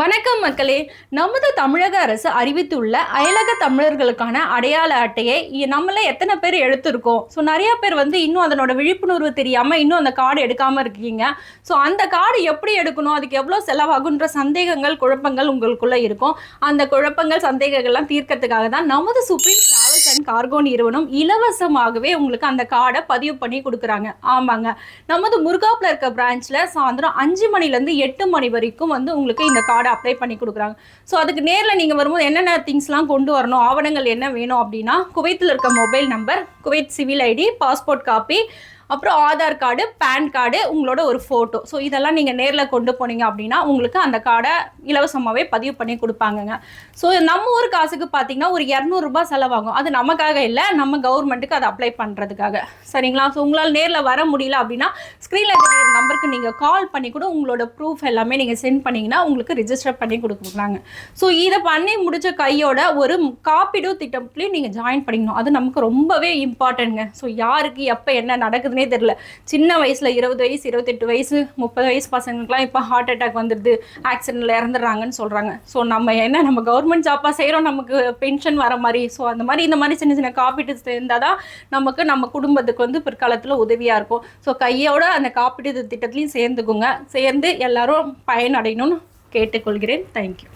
வணக்கம் மக்களே. நமது தமிழக அரசு அறிவித்துள்ள அயலக தமிழர்களுக்கான அடையாள அட்டையை நம்மள எத்தனை பேர் எடுத்திருக்கோம்? ஸோ நிறைய பேர் வந்து இன்னும் அதனோட விழிப்புணர்வு தெரியாம இன்னும் அந்த கார்டு எடுக்காம இருக்கீங்க. ஸோ அந்த கார்டு எப்படி எடுக்கணும்? அதுக்கு எவ்வளோ செலவாகுன்ற சந்தேகங்கள் குழப்பங்கள் உங்களுக்குள்ள இருக்கும். அந்த குழப்பங்கள் சந்தேகங்கள்லாம் தீர்க்கறதுக்காக தான் நமது சுப்ரீம் டிராவல்ஸ் அண்ட் கார்கோ நிறுவனம் இலவசமாகவே உங்களுக்கு அந்த கார்டை பதிவு பண்ணி கொடுக்குறாங்க. ஆமாங்க. நமது முருகாப்பில் இருக்க பிரான்ச்சில் சாயந்தரம் அஞ்சு மணிலேருந்து எட்டு மணி வரைக்கும் வந்து உங்களுக்கு இந்த கார்டை அப்ளை பண்ணி கொடுக்குறாங்க. ஸோ அதுக்கு நேரில் நீங்கள் வரும்போது என்னென்ன திங்ஸ்லாம் கொண்டு வரணும் ஆவணங்கள் என்ன வேணும் அப்படின்னா குவைத்தில் இருக்க mobile number Kuwait civil ID passport copy அப்புறம் ஆதார் கார்டு பேன் கார்டு உங்களோட ஒரு ஃபோட்டோ ஸோ இதெல்லாம் நீங்கள் நேரில் கொண்டு போனீங்க அப்படின்னா உங்களுக்கு அந்த கார்டை இலவசமாகவே பதிவு பண்ணி கொடுப்பாங்கங்க. ஸோ நம்ம ஊர் காசுக்கு பார்த்தீங்கன்னா ஒரு இரநூறுபா செலவாகும். அது நமக்காக இல்லை நம்ம கவர்மெண்ட்டுக்கு அதை அப்ளை பண்ணுறதுக்காக சரிங்களா? ஸோ உங்களால் நேரில் வர முடியல அப்படின்னா ஸ்க்ரீனில் இருக்கிற நம்பருக்கு நீங்கள் கால் பண்ணி கூட உங்களோட ப்ரூஃப் எல்லாமே நீங்கள் சென்ட் பண்ணிங்கன்னா உங்களுக்கு ரிஜிஸ்டர் பண்ணி கொடுக்குறாங்க. ஸோ இதை பண்ணி முடிச்ச கையோட ஒரு காப்பீடு திட்டத்துலேயும் நீங்கள் ஜாயின் பண்ணிக்கணும். அது நமக்கு ரொம்பவே இம்பார்ட்டன்ட்ங்க ஸோ யாருக்கு எப்போ என்ன நடக்குது நடக்குதுன்னே தெரியல. சின்ன வயசில் இருபது வயசு இருபத்தெட்டு வயசு முப்பது வயசு பசங்களுக்குலாம் இப்போ ஹார்ட் அட்டாக் வந்துடுது. ஆக்சிடென்ட்டில் இறந்துடுறாங்கன்னு சொல்கிறாங்க ஸோ நம்ம என்ன நம்ம கவர்மெண்ட் ஜாப்பாக செய்கிறோம் நமக்கு பென்ஷன் வர மாதிரி. ஸோ அந்த மாதிரி இந்த மாதிரி சின்ன சின்ன காப்பீட்டு இருந்தால் தான் நமக்கு நம்ம குடும்பத்துக்கு வந்து பிற்காலத்தில் உதவியாக இருக்கும். ஸோ கையோட அந்த காப்பீட்டு திட்டத்துலையும் சேர்ந்துக்குங்க. சேர்ந்து எல்லாரும் பயனடையணும்னு கேட்டுக்கொள்கிறேன். தேங்க்யூ